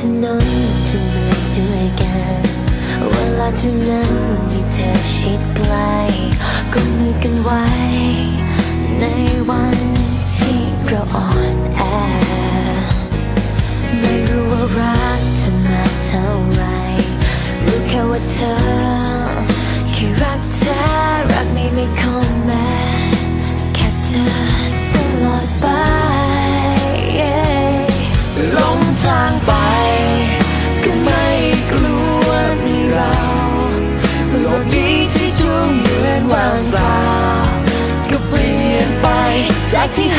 ถนนทุกเมืองด้วยกัน เวลาที่นั้นมีเธอชิดใกล้ก็มือกันไว้ ในวันที่เราอ่อนแอ ไม่รู้ว่ารักเธอมากเท่าไรรู้แค่ว่าเธอ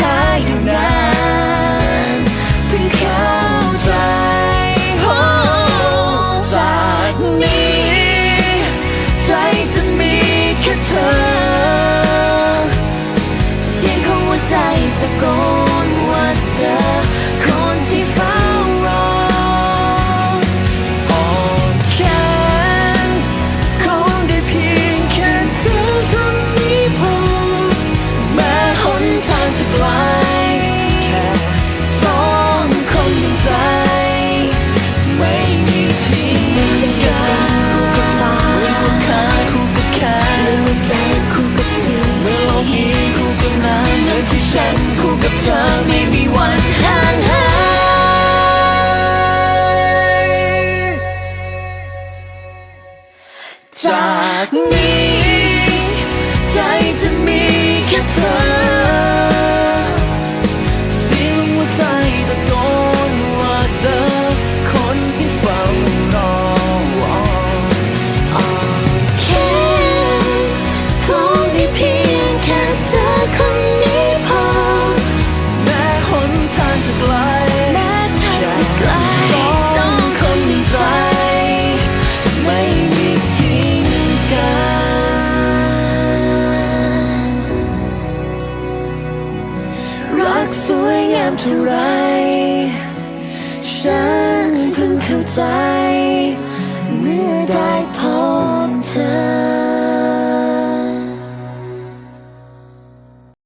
จาก จามเท่าไร ฉันเพิ่งเข้าใจ